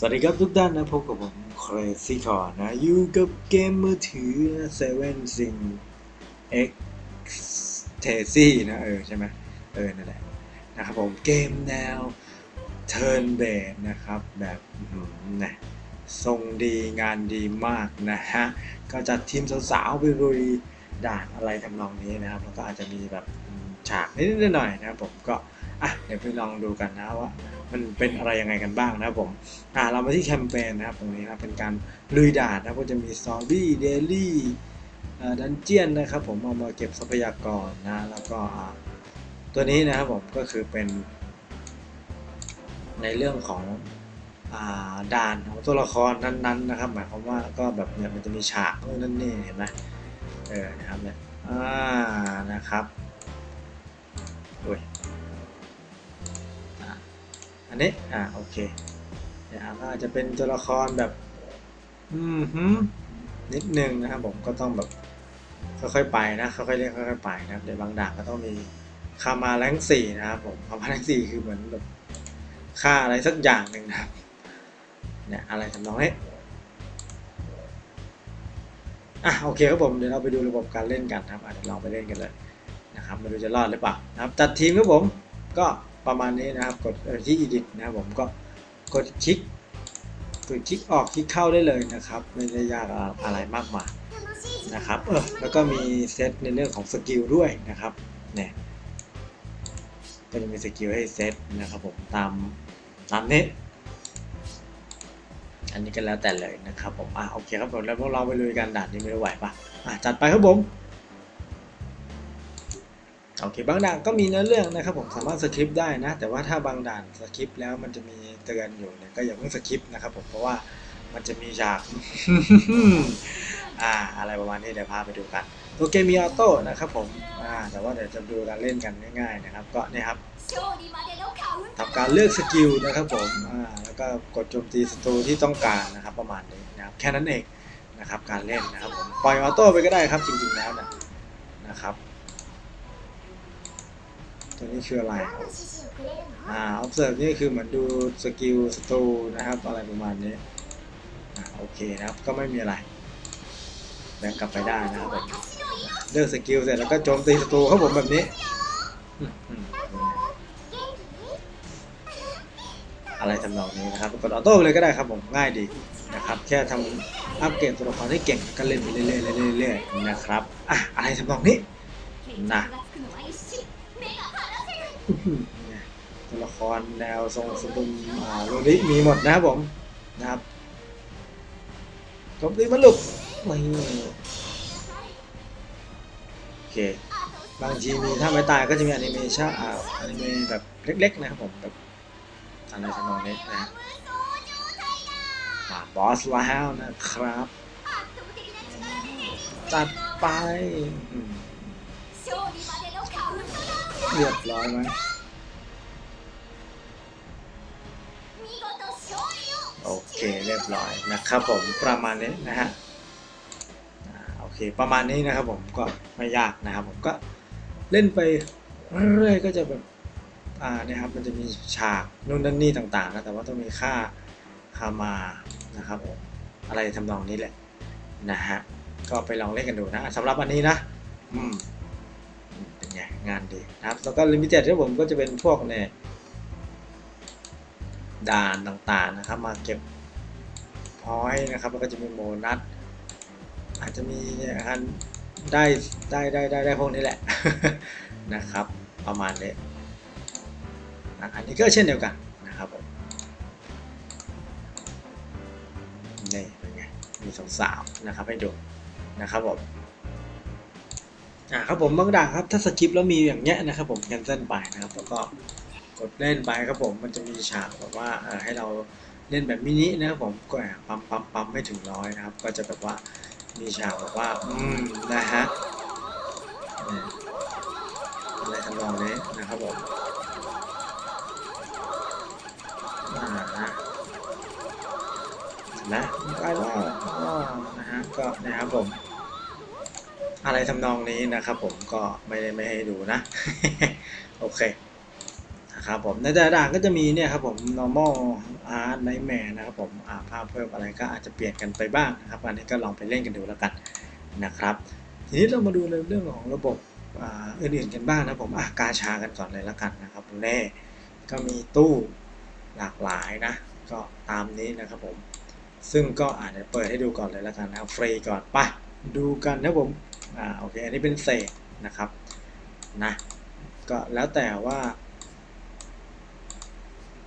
สวัสดีครับทุกท่านนะพบกับผมเครซี่คอร์นะ อยู่กับเกมมือถือเซเว่นซิงเอ็กเทซี่นะ เออ ใช่ไหมเออ นั่นแหละ นะครับผมเกมแนว Turn b a s e นะครับ แบบนะทรงดีงานดีมากนะฮะ ก็จัดทีมสาวๆไปลุยด่านอะไรทำนองนี้นะครับ แล้วก็อาจจะมีแบบฉากนิดๆหน่อยๆนะครับผมก็ อะ เดี๋ยวไปลองดูกันนะว่า มันเป็นอะไรยังไงกันบ้างนะครับผมอ่าเรามาที่แคมเปญนะครับตรงนี้นะเป็นการลุยด่านนะก็จะมีซอมบี้เดลี่ดันเจียนนะครับผมเอามาเก็บทรัพยากรนะแล้วก็ตัวนี้นะครับผมก็คือเป็น ในเรื่องของอ่าด่านของตัวละครนั้นๆนะครับหมายความว่าก็แบบเนี่ยมันจะมีฉากนั่นนี่เห็นไหมเออนะครับเนี่ยอ่านะครับ อันนี้ อ่าโอเคเนี่ยก็อาจจะเป็นตัวละครแบบ อืมฮึนิดนึงนะครับผมก็ต้องแบบค่อยๆไปนะค่อยๆเรียกค่อยๆไปนะครับในบางด่านก็ต้องมีคามาแรงสี่นะครับผมคามาแรงสี่คือเหมือนแบบค่าอะไรสักอย่างหนึ่งนะครับเนี่ยอะไรทำนองนี้อะโอเคครับผมเดี๋ยวเราไปดูระบบการเล่นกันนะครับอะเดี๋ยวเราไปเล่นกันเลยนะครับไม่รู้จะรอดหรือเปล่านะครับจัดทีมครับผมก็ ประมาณนี้นะครับ กดเอ่อที่ edit นะครับผมก็กดคลิกกดคลิกออกคลิกเข้าได้เลยนะครับ ไม่ได้ยากอะไรมากมายนะครับเออแล้วก็มีเซตในเรื่องของสกิลด้วยนะครับเนี่ยก็จะมีสกิลให้เซตนะครับผมตามตามนี้ อันนี้ก็แล้วแต่เลยนะครับผมอะโอเคครับผมแล้วพวกเราไปลุยกันด่านนี้ไม่ไหวปะอะจัดไปครับผม โอเคบางด่านก็มีเนื้อเรื่องนะครับผมสามารถสคริปต์ได้นะ แต่ว่าถ้าบางด่านสคริปต์แล้วมันจะมีเตือนอยู่เนี่ยก็อย่าเพิ่งสคริปต์นะครับผมเพราะว่ามันจะมีฉาก อ่า อะไรประมาณนี้เดี๋ยวพาไปดูกัน ตัวเกมมีออโต้นะครับผม อ่า แต่ว่าเดี๋ยวจะดูการเล่นกันง่ายๆนะครับ ก็เนี่ยครับทำการเลือกสกิลนะครับผม อ่า แล้วก็กดโจมตีศัตรูที่ต้องการนะครับ ประมาณนี้นะครับ แค่นั้นเองนะครับ การเล่นนะครับผม ปล่อยออโต้ไปก็ได้ครับจริงๆแล้วนะนะครับ ตัวนี้คืออะไรอ่า observe นี่คือเหมือนดูสกิลศัตรูนะครับอะไรประมาณนี้อ่าโอเคนะครับก็ไม่มีอะไรแบ่งกลับไปได้นะครับผมเลือกสกิลเสร็จแล้วก็โจมตีศัตรูครับผมแบบนี้อืมอืมอะไรทำนองนี้นะครับกดออโต้ไปเลยก็ได้ครับผมง่ายดีนะครับ แค่ทำอัปเกรดตัวละครให้เก่งแล้วก็เล่นไปเรื่อยๆเรื่อยๆนะครับอะอะไรทำนองนี้นะเนี่ย ตัวละครแนวทรงสมบูรณ์อ่าโรลิมีหมดนะครับผมนะครับจบดีมันลุกนี่โอเคบางทีมีถ้าไม่ตายก็จะมีอนิเมชั่นอ่าอนิเมแบบเล็กๆนะครับผมแบบอะไรทำนองนี้นะบอสแล้วนะครับ จัดไป เรียบร้อยไหมโอเคเรียบร้อยนะครับผมประมาณนี้นะฮะโอเคประมาณนี้นะครับผมก็ไม่ยากนะครับผมก็เล่นไปเรื่อยๆก็จะแบบอ่าเนี่ยครับมันจะมีฉากนู่นนั่นนี่ต่างๆนะแต่ว่าต้องมีค่าคามานะครับผมอะไรทำนองนี้แหละนะฮะก็ไปลองเล่นกันดูนะสำหรับอันนี้นะอืม เป็นไงงานดีนะครับ แล้วก็ลิมิเต็ดที่ผมก็จะเป็นพวกเนี่ยด่านต่างๆนะครับ มาเก็บพอยต์นะครับ แล้วก็จะมีโมนัสอาจจะมีเนี่ยอันได้ได้ได้ได้ได้พวกนี้แหละนะครับ ประมาณนี้อันนี้ก็เช่นเดียวกันนะครับผมนี่เป็นไงมีสาวๆนะครับให้ดูนะครับผม อ่าครับผมบางด่านครับถ้าสคริปต์แล้วมีอย่างเงี้ยนะครับผมแคนเซิลไปนะครับแล้วก็กดเล่นไปครับผมมันจะมีฉากแบบว่าเอ่อให้เราเล่นแบบมินินะครับผมก็ปั๊มปั๊มปั๊มไม่ถึงร้อยนะครับ ก็จะแบบว่ามีฉากแบบว่าอืมนะฮะเนี่ยอะไรทำนองนี้นะครับผมอ่านะนะไปแล้วอ๋อนะฮะก็นะครับผม อะไรทำนองนี้นะครับผมก็ไม่ได้ไม่ให้ดูนะ โอเคนะครับผมในแต่ละด่านก็จะมีเนี่ยครับผม normal art nightmare นะครับผมาภาพเพิ่มอะไรก็อาจจะเปลี่ยนกันไปบ้างนะครับ อันนี้ก็ลองไปเล่นกันดูแล้วกันนะครับ ทีนี้เรามาดูในเรื่องของระบบอื่นๆกันบ้างนะผมอะกาชากันก่อนเลยแล้วกันนะครับแร่ก็มีตู้หลากหลายนะ ก็ตามนี้นะครับผม ซึ่งก็อาจจะเปิดให้ดูก่อนเลยแล้วกันนะฟรีก่อนไปดูกันนะผม อ่าโอเค อันนี้เป็นเศษนะครับนะก็แล้วแต่ว่า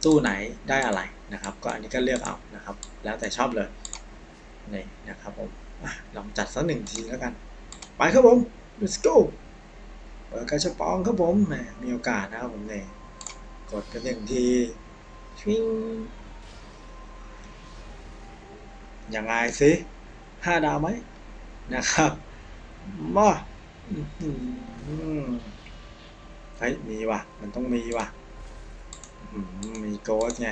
ตู้ไหนได้อะไรนะครับ ก็อันนี้ก็เลือกเอานะครับ แล้วแต่ชอบเลยนี่นะครับผมอลองจัดสักหนึ่งทีแล้วกัน ไปครับผม let's go เปิดกระชับปองครับผมมมีโอกาสนะครับผมเนี่ยกดกันหนึ่งทีชิงยังไงสิห้าดาวไหมนะครับ มาเฮ้ยมีว่ะ มันต้องมีว่ะมีโกสไง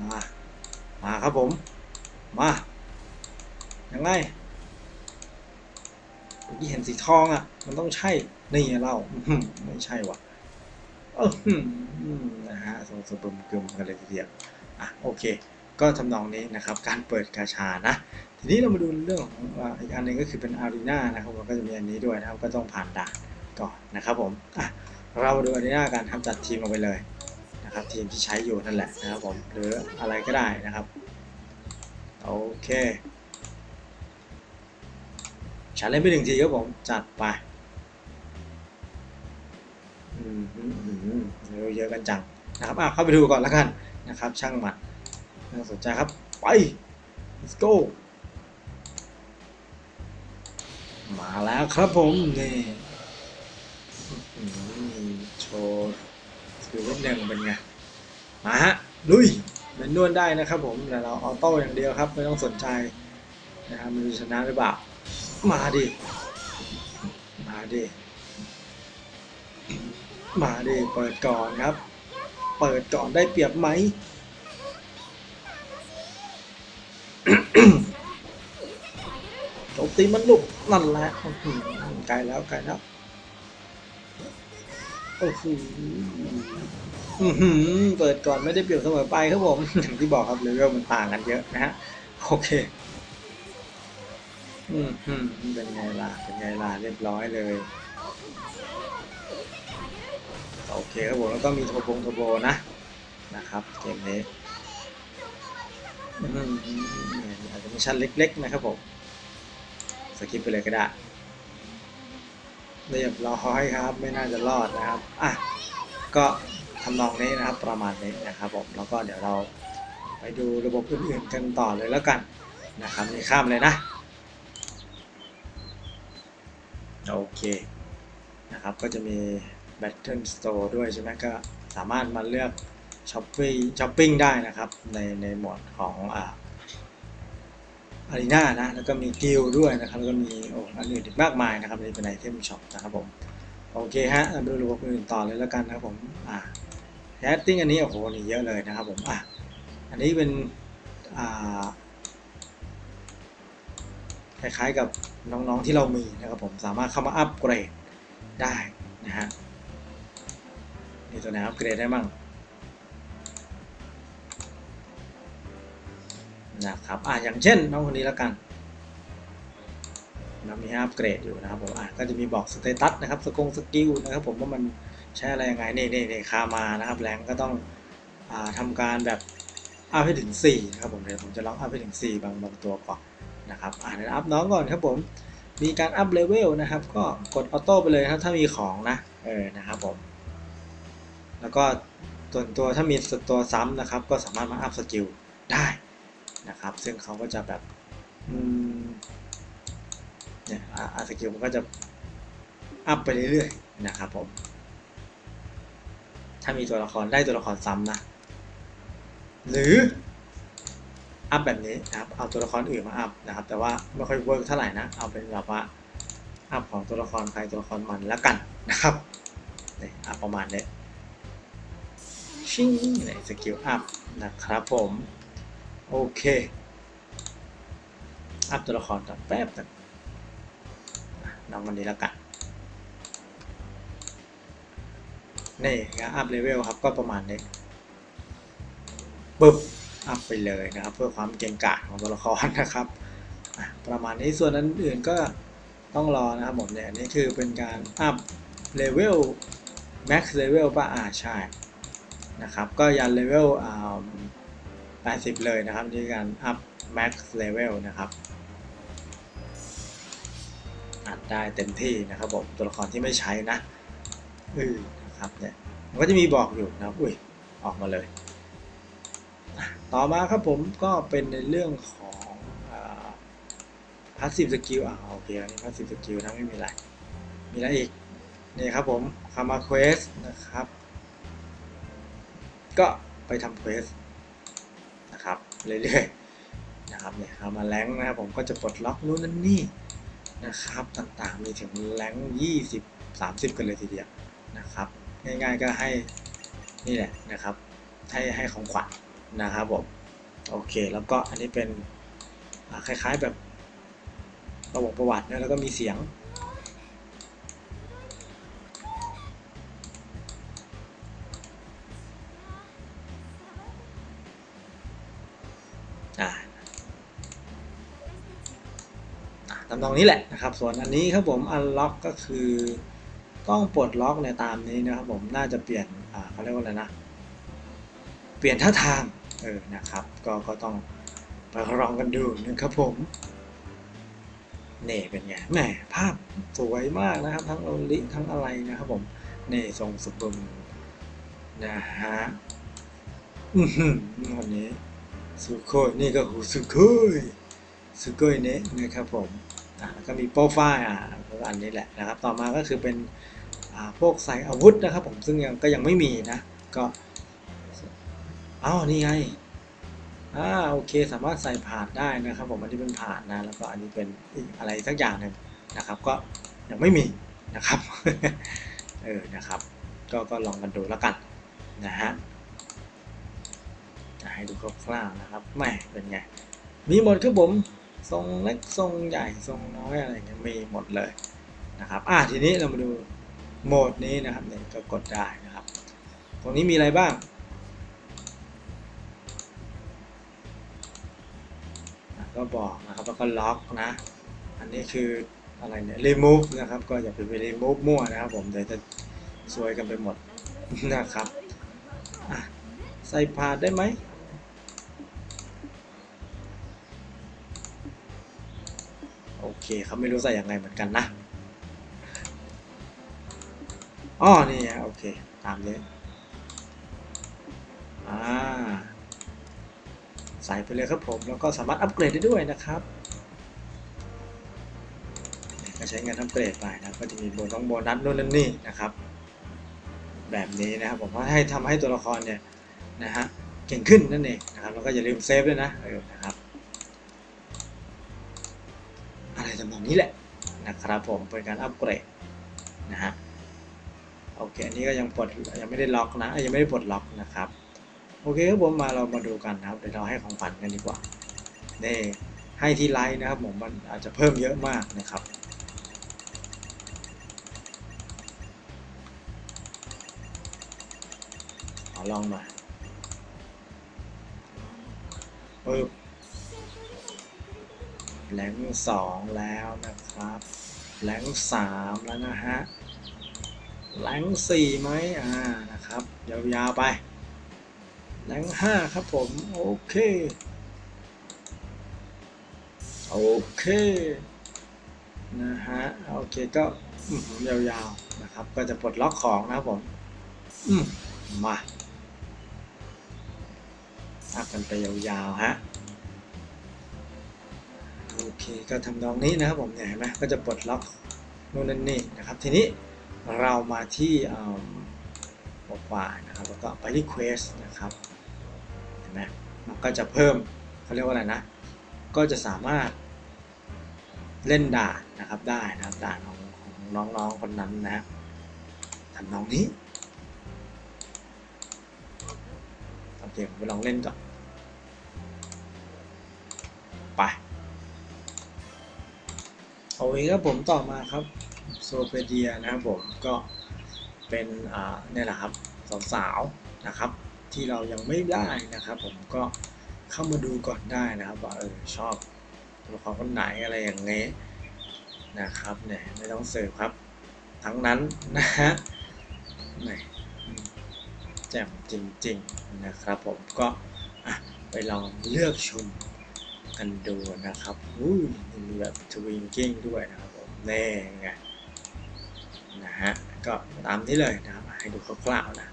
มา มาครับผม มา ยังไงเมื่อกี้เห็นสีทองอะ มันต้องใช่ นี่เราไม่ใช่ว่ะเออนะฮะสมสมบึมกึมกันเลยทีเดียวอะโอเค ก็ทำนองนี้นะครับการเปิดกาชานะทีนี้เรามาดูเรื่องของอีกอันหนึงก็คือเป็นอารีนานะครับผมก็จะมีอันนี้ด้วยนะครับก็ต้องผ่านด่านก่อนนะครับผมอะเรามาดูอารีนาการทำจัดทีมลงไปเลยนะครับทีมที่ใช้อยู่นั่นแหละนะครับผมหรืออะไรก็ได้นะครับโอเคฉันเล่นไปหนึ่งทีครับผมจัดไปอืมอืมอืมเร็วเยอะกันจังนะครับอะเข้าไปดูก่อนแล้วกันนะครับ ช่างมัน น่าสนใจครับ ไป let's go มาแล้วครับผมนี่อื้อหือโชว์สกิลเล่นหนึ่งเป็นไง มาฮะ ลุยเป็นนวดได้นะครับผมแต่เราออโต้อย่างเดียวครับ ไม่ต้องสนใจนะครับมันชนะหรือเปล่า มาดิ มาดิ มาดิ เปิดก่อนครับ เปิดก่อนได้เปรียบไหม โจม ตีมันลุกนั่นแหละอื้อหือไกลแล้วไกลแล้วโอ้โหอื้อหือเปิดก่อนไม่ได้เปรียบเสมอไปครับผมอย่างที่บอกครับเลเวลมันต่างกันเยอะนะฮะโอเคอืมเป็นไงล่ะเป็นไงล่ะเรียบร้อยเลยโอเคครับผมแล้วก็มีโทโบงโทโบนะนะครับเกมนี้อืมอาจจะมีชั้นเล็กๆนะครับผม สกิปไปเลยก็ได้เรียบร้อยครับ ไม่น่าจะรอดนะครับอะก็ทำนองนี้นะครับประมาณนี้นะครับผมแล้วก็เดี๋ยวเราไปดูระบบอื่นๆกันต่อเลยแล้วกันนะครับนี่ข้ามเลยนะโอเคนะครับก็จะมี Battle Store ด้วยใช่ไหมก็สามารถมาเลือกช้อปปิ้งช้อปปิ้งได้นะครับในในหมวดของอ่า อารีนานะแล้วก็มีกิลด้วยนะครับแล้วก็มีโอ้อันอื่นอีกมากมายนะครับนี่เป็นไอเทมช็อปนะครับผมโอเคฮะเราดูระบบอื่นต่อเลยแล้วกันนะครับผมอ่าแฮตติ้งอันนี้โอ้โหนี่เยอะเลยนะครับผมอะอันนี้เป็นอ่าคล้ายๆกับน้องๆที่เรามีนะครับผมสามารถเข้ามาอัปเกรดได้นะฮะมีตัวไหนอัปเกรดได้บ้าง นะครับอะอย่างเช่นน้องคนนี้แล้วกันนะมีให้อัปเกรดอยู่นะครับผมอะก็จะมีบอกสเตตัสนะครับสกงสกิลนะครับผมว่ามันใช้อะไรยังไงนี่นี่นี่คามานะครับแรงก็ต้องอ่าทำการแบบอัพให้ถึง4นะครับผมเดี๋ยวผมจะลองอัพให้ถึง 4 บางบางตัวก่อนนะครับอ่าเดี๋ยวอัพน้องก่อนครับผมมีการอัพเลเวลนะครับ ก็กดออโต้ไปเลยครับถ้ามีของนะเออนะครับผมแล้วก็ส่วนตัวถ้ามีตัวซ้ำนะครับ ก็สามารถมาอัพสกิลได้ นะครับ ซึ่งเขาก็จะแบบเนี่ยอัพสกิลมันก็จะอัพไปเรื่อยๆนะครับผม ถ้ามีตัวละครได้ตัวละครซ้ำนะ หรืออัพแบบนี้นะครับ เอาตัวละครอื่นมาอัพนะครับ แต่ว่าไม่ค่อยเวิร์กเท่าไหร่นะ เอาเป็นแบบว่าอัพของตัวละครใครตัวละครมันแล้วกันนะครับนี่อัพประมาณนี้ชิงในสกิลอัพนะครับผม โอเค อัพตัวละครต่อแป๊บนึงอะน้องคนนี้แล้วกัน นี่นะอัพเลเวลครับก็ประมาณนี้ปึ๊บ อัพไปเลยนะครับ เพื่อความเก่งกาจของตัวละครนะครับประมาณนี้ส่วนนั้นอื่นก็ต้องรอนะครับผมเนี่ยนนี่คือเป็นการอัพเลเวลแม็กซ์เลเวลป่ะอ่าใช่นะครับ ก็ยันเลเวลอ่า 80 เลยนะครับนี่คือการอัพแม็กซ์เลเวลนะครับอัดได้เต็มที่นะครับผมตัวละครที่ไม่ใช้นะเออนะครับเนี่ยมันก็จะมีบอกอยู่นะอุ้ยออกมาเลย ต่อมาครับผมก็เป็นในเรื่องของพาสซีฟสกิลอ่าโอเคอันนี้พาสซีฟสกิลนะไม่มีอะไร มีอะไรอีก นี่ครับผมคามาเควสนะครับ ก็ไปทำเควส เรื่อยๆนะครับเนี่ยคามาแรงนะครับผมก็จะปลดล็อกนู่นนั่นนี่นะครับต่างๆมีถึงแรงยี่สิบสามสิบกันเลยทีเดียวนะครับง่ายๆก็ให้นี่แหละนะครับให้ให้ของขวัญนะครับผมโอเคแล้วก็อันนี้เป็นคล้ายๆแบบระวัติประวัตินะแล้วก็มีเสียง อ่าอะทำตรงนี้แหละนะครับ ส่วนอันนี้ครับผม unlock ก็คือต้องปลดล็อกในตามนี้นะครับผมน่าจะเปลี่ยนอ่าเขาเรียกว่าอะไรนะ เปลี่ยนท่าทางเออนะครับ ก็ก็ต้องไปลองกันดูนะครับผมเน่เป็นไงแหมภาพสวยมากนะครับ ทั้งโอลิทั้งอะไรนะครับผมเน่ทรงสุบุมนะฮะอือหือวันนี้ สุโคยนี่ก็หูสุโคยสุโคยเนะนะครับผมอ่าแล้วก็มีโปรไฟล์อ่าก็อันนี้แหละนะครับ ต่อมาก็คือเป็นอ่าพวกใส่อาวุธนะครับผมซึ่งยังก็ยังไม่มีนะ ก็อ้าวนี่ไงอ่าโอเคสามารถใส่ผ่านได้นะครับผมอันนี้เป็นผ่านนะแล้วก็อันนี้เป็นอีกอะไรสักอย่างหนึ่งนะครับ ก็ยังไม่มีนะครับเออนะครับ ก็ก็ลองกันดูแล้วกันนะฮะ จะให้ดูคร่าวๆนะครับแม่เป็นไง มีหมดครับผมทรงเล็กทรงใหญ่ทรงน้อยอะไรเงี้ยมีหมดเลยนะครับอะทีนี้เรามาดูโหมดนี้นะครับเนี่ยก็กดได้นะครับ ตรงนี้มีอะไรบ้างก็บอกนะครับแล้วก็ล็อกนะ อันนี้คืออะไรเนี่ย remove นะครับ ก็อย่าไปไป remove มั่วนะครับผมเดี๋ยวจะซวยกันไปหมดนะครับอะใส่พาดได้ไหม เคเขาไม่รู้ใส่ยังไงเหมือนกันนะอ๋อนี่โอเค ตามนี้อ่าใส่ไปเลยครับผมแล้วก็สามารถอัปเกรดได้ด้วยนะครับก็ใช้งินอัปเกรดไปนะก็จะมีโบนัสโบนัสนู่นนั่นนี่นะครับ แบบนี้นะครับผมว่าให้ทำให้ตัวละครเนี่ยนะฮะเก่งขึ้นนั่นเองนะครับแล้วก็อย่าลืมเซฟด้วยนะเออนะครับ อะไรทำนองนี้แหละนะครับผมเป็นการอัปเกรดนะฮะโอเคอันนี้ก็ยังปลดยังไม่ได้ล็อกนะยังไม่ได้ปลดล็อกนะครับโอเคครับผมมาเรามาดูกันนะครับเดี๋ยวเราให้ของขวัญกันดีกว่านี่ให้ที่ไลน์นะครับผมมันอาจจะเพิ่มเยอะมากนะครับขอลองหน่อยปึ๊บ แรงสองแล้วนะครับแรงสามแล้วนะฮะแรงสี่ไหมอ่านะครับ ยาวๆไปแรงห้าครับผม โอเค โอเคนะฮะโอเคก็ยาวๆนะครับก็จะปลดล็อกของนะครับผมมมาอัพกันไปยาวๆฮะ โอเคก็ทำนองนี้นะครับผมเนี่ยเห็นไหมก็จะปลดล็อกนู่นนั่นนี่นะครับ ทีนี้เรามาที่ปกว่านะครับแล้วก็ไปที่ Quest นะครับเห็นไหมมันก็จะเพิ่มเขาเรียกว่าอะไรนะ ก็จะสามารถเล่นด่านนะครับได้นะครับด่านของของน้องๆคนนั้นนะทำนองนี้โอเคผมไปลองเล่นก่อนไป โอเคครับผมต่อมาครับโซเฟเดียนะครับผมก็เป็นอ่าเนี่ยแหละครับสาวๆนะครับ ที่เรายังไม่ได้นะครับ ผมก็เข้ามาดูก่อนได้นะครับว่าเออชอบตัวละครคนไหนอะไรอย่างเงี้ยนะครับเนี่ยไม่ต้องเสิร์ฟครับ ทั้งนั้นนะฮะแหมแจ่มจริงๆนะครับผมก็ไปลองเลือกชม กันดูนะครับอุ้ยมีแบบทวิงกิ้งด้วยนะครับผมแน่ไงนะฮะก็ตามนี้เลยนะครับให้ดูคร่าวๆนะ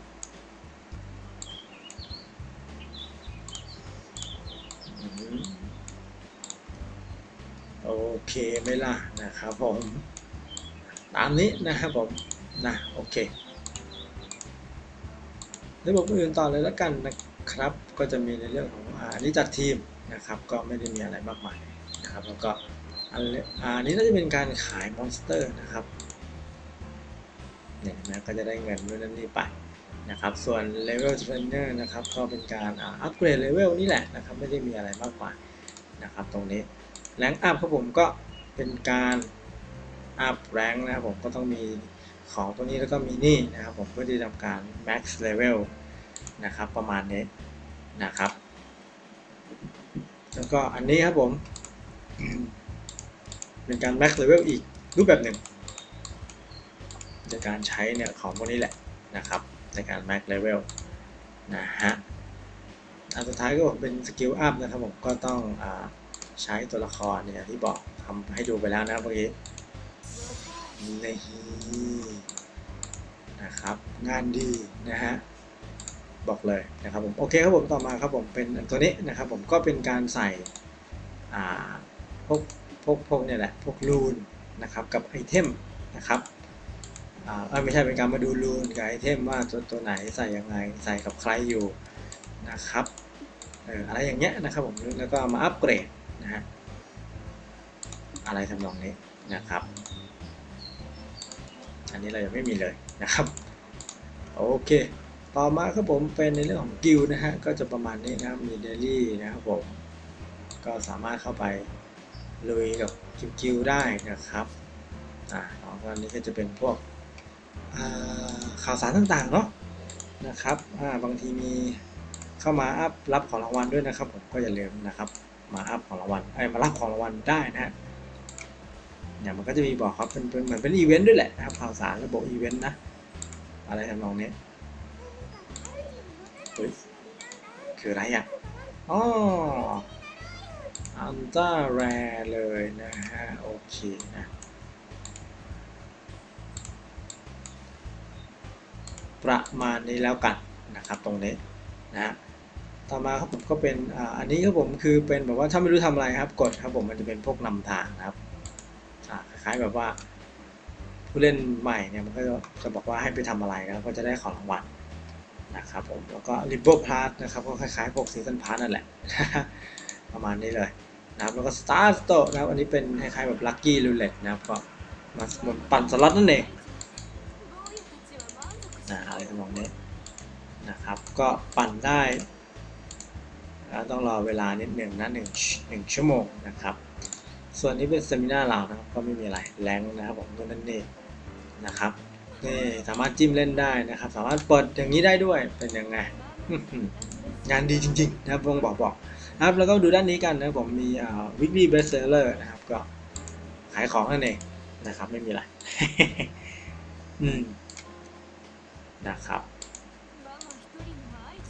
โอเคไหมล่ะนะครับผม ตามนี้นะครับผมนะโอเคระบบอื่นต่อเลยแล้วกันนะครับ ก็จะมีในเรื่องของอ่าอันนี้จัดทีม นะครับ ก็ไม่ได้มีอะไรมากมายนะครับ แล้วก็อันนี้น่าจะเป็นการขายมอนสเตอร์นะครับเนี่ยนะก็จะได้เงินด้วยนั่นนี่ไปนะครับ ส่วนเลเวลเทรนเนอร์นะครับ ก็เป็นการอัปเกรดเลเวลนี่แหละนะครับ ไม่ได้มีอะไรมากมายนะครับ ตรงนี้แรงอัพครับผมก็เป็นการอัพแรงนะครับผมก็ต้องมีของตัวนี้แล้วก็มีนี่นะครับผมเพื่อที่จะทำการ max level นะครับ ประมาณนี้นะครับ แล้วก็อันนี้ครับผมเป็นการ max level อีกรูปแบบหนึ่งในการใช้เนี่ยของพวกนี้แหละนะครับในการ max level นะฮะอันสุดท้ายก็เป็นสกิลอัพนะครับผมก็ต้องอใช้ตัวละครเนี่ยที่บอกทำให้ดูไปแล้วนะเมื่อกี้นี่นะครับ งานดีนะฮะ บอกเลยนะครับผมโอเคครับผมต่อมาครับผมเป็นตัวนี้นะครับผมก็เป็นการใส่พวกพวกพวกเนี่ยแหละพวกรูนนะครับกับไอเทมนะครับอ่าไม่ใช่เป็นการมาดูรูนกับไอเทมว่าตัวตัวไหนใส่ยังไงใส่กับใครอยู่นะครับเอออะไรอย่างเงี้ยนะครับผมแล้วก็มาอัปเกรดนะฮะอะไรทำนองนี้นะครับ อันนี้เรายังไม่มีเลยนะครับ โอเค ต่อมาครับผมเป็นในเรื่องของกิลนะฮะ ก็จะประมาณนี้นะครับ มีเดลี่นะครับผม ก็สามารถเข้าไปลุยกับกิลได้นะครับ อ่าตอนนี้ก็จะเป็นพวกข่าวสารต่างๆเนาะนะครับ อ่า บางทีมีเข้ามาอัพรับของรางวัลด้วยนะครับผม ก็อย่าลืมนะครับ มาอัพของรางวัล ไอ้มารับของรางวัลได้นะฮะเนี่ยมันก็จะมีบอกครับเป็นเหมือนเป็นอีเวนต์ด้วยแหละนะครับข่าวสารระบบอีเวนต์นะ อะไรทำนองนี้ เฮ้ยคืออะไรอะอ๋ออันต้าแรเลยนะฮะ โอเคนะประมาณนี้แล้วกันนะครับตรงนี้นะฮะต่อมาครับผมก็เป็นอ,อันนี้ครับผมคือเป็นแบบว่าถ้าไม่รู้ทำอะไรครับกดครับผมมันจะเป็นพวกนำทางครับคล้ายแบบว่าผู้เล่นใหม่เนี่ยมันก็จะบอกว่าให้ไปทำอะไรนะครับก็จะได้ของรางวัล นะครับผมแล้วก็ริบเบิลพาร์นะครับก็คล้ายๆพวกซีซันพาร์ทนั่นแหละ ประมาณนี้เลยนะครับแล้วก็สตาร์สโตนะครับอันนี้เป็นคล้ายๆแบบลัคกี้รูเล็ตนะครับก็มาเหมือนปั่นสล็อตนั่นเองนะอะไรทำนองนี้นะครับก็ปั่นได้ต้องรอเวลานิดหนึ่งนะหนึ่งหนึ่งชั่วโมงนะครับ ส่วนนี้เป็นเซมินาเรานะครับก็ไม่มีอะไรแรงนะครับผมก็นั่นเองนะครับ นี่สามารถจิ้มเล่นได้นะครับ สามารถเปิดอย่างนี้ได้ด้วยเป็นยังไงงานดีจริงๆนะครับวงบอกบอกนะครับแล้วก็ดูด้านนี้กันนะผมมีอ่า weekly best seller นะครับก็ขายของนั่นเองนะครับไม่มีอะไรอืมนะครับ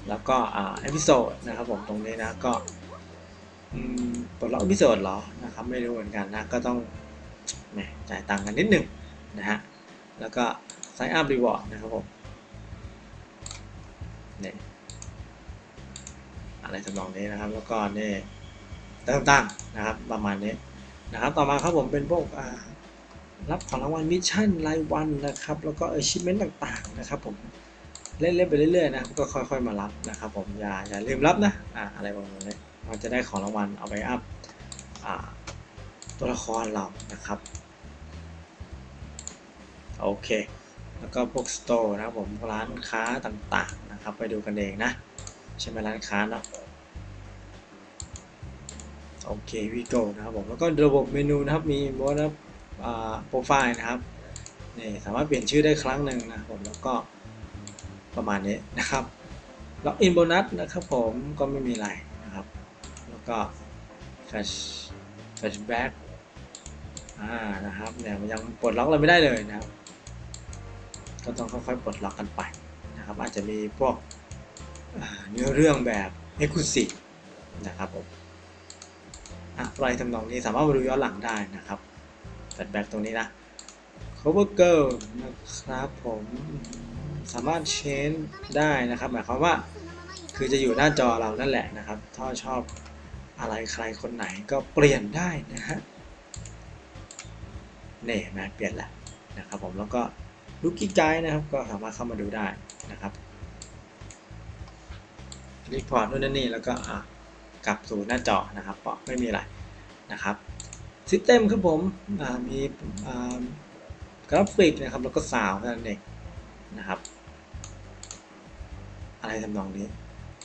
แล้วก็อ่าเอพิโซดนะครับผมตรงนี้นะก็อืมปลดล็อกเอพิโซดเหรอนะครับไม่รู้เหมือนกันนะก็ต้องแหมจ่ายตังค์กันนิดหนึ่งนะฮะแล้วก็ sign up reward นะครับผมเนี่ยอะไรทำนองนี้นะครับ แล้วก็นี่เติมตังค์นะครับ ประมาณนี้นะครับ ต่อมาครับผมเป็นพวกรับของรางวัลมิชชั่นรายวันนะครับ แล้วก็ achievement ต่างๆนะครับผมเล่นๆไปเรื่อยๆนะก็ค่อยๆมารับนะครับ ผมอย่าอย่าลืมรับนะอ่าอะไรประมาณนี้เราจะได้ของรางวัลเอาไปอัพอ่าตัวละครเรานะครับ โอเค แล้วก็พวกสโตร์นะครับผมร้านค้าต่างๆนะครับไปดูกันเองนะใช่ไหมร้านค้าเนาะโอเควิโกนะครับผมแล้วก็ระบบเมนูนะครับมีบนัสอ่าโปรไฟล์นะครับนี่สามารถเปลี่ยนชื่อได้ครั้งหนึ่งนะผมแล้วก็ประมาณนี้นะครับล็อกอินโบนัสนะครับผมก็ไม่มีอะไรนะครับ แล้วก็แฟชแฟชแบ็กอ่านะครับเนี่ยมันยังปลดล็อกอะไรไม่ได้เลยนะครับ ก็ต้องค่อยๆปลดล็อกกันไปนะครับ อาจจะมีพวกเนื้อเรื่องแบบ e x c l u s i v e นะครับผมอะไรทำนองนี้สามารถมาดูย้อนหลังได้นะครับแฟลชแบ็กตรงนี้นะ cover girl นะครับผมสามารถ change ได้นะครับ หมายความว่าคือจะอยู่หน้าจอเรานั่นแหละนะครับ ถ้าชอบอะไรใครคนไหนก็เปลี่ยนได้นะฮะเนี่ยมาเปลี่ยนแหละนะครับผมแล้วก็ ลูกกี้ไกด์นะครับ ก็สามารถเข้ามาดูได้นะครับรีพอร์ตนู่นนนนี่แล้วก็กลับสู่หน้าจอนะครับก็ไม่มีอะไรนะครับซิสเต็มครับผมมีกราฟิกนะครับแล้วก็ซาวนั่นเองนะครับ อะไรทำนองนี้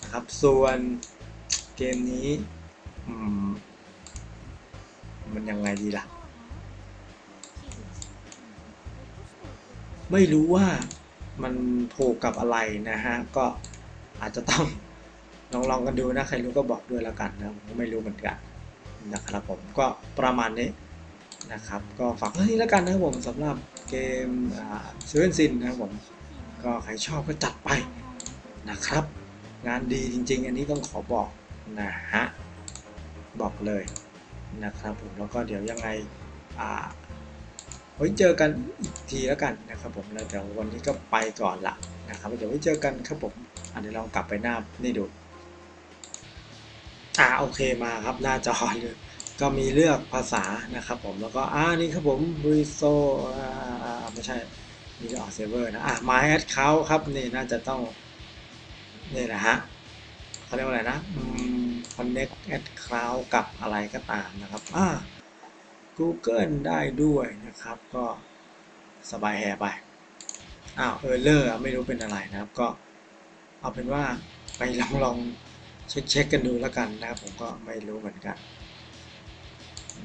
นะครับ ส่วนเกมนี้มันยังไงดีล่ะ ไม่รู้ว่ามันโผูกกับอะไรนะฮะ ก็อาจจะต้องลองลองกันดูนะ ใครรู้ก็บอกด้วยแล้วกันนะผมก็ไม่รู้เหมือนกันนะครับผมก็ประมาณนี้นะครับ ก็ฝากเท่านี้แล้วกันนะครับผมสำหรับเกมเซเว่นซินนะครับผมก็ใครชอบก็จัดไปนะครับ งานดีจริง ๆ อันนี้ต้องขอบอกนะฮะบอกเลยนะครับผมแล้วก็เดี๋ยวยังไงอ่า ไว้เจอกันอีกทีแล้วกันนะครับผมแล้วเดี๋ยววันนี้ก็ไปก่อนละนะครับเดี๋ยวไว้เจอกันครับผมอันนี้ลองกลับไปหน้านี่ดูอ่าโอเคมาครับหน้าจอเลยก็มีเลือกภาษานะครับผมแล้วก็อ่านี่ครับผมบริโซอ่าไม่ใช่นี่ออกเซเวอร์นะอ่า my account ครับนี่น่าจะต้องนี่แหละฮะเขาเรียกว่าอะไรนะอืม connect account กับอะไรก็ตามนะครับอ่า Google ได้ด้วยนะครับ ก็สบายแฮไป อ้าวเออเลอร์ไม่รู้เป็นอะไรนะครับ ก็เอาเป็นว่าไปลองลองเช็คเช็คกันดูแล้วกันนะครับ ผมก็ไม่รู้เหมือนกัน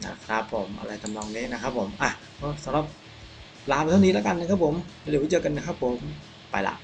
นะครับผมอะไรทำนองนี้นะครับผมอะก็สำหรับลาไปเท่านี้แล้วกันนะครับผมเดี๋ยวไว้เจอกันนะครับผมไปละ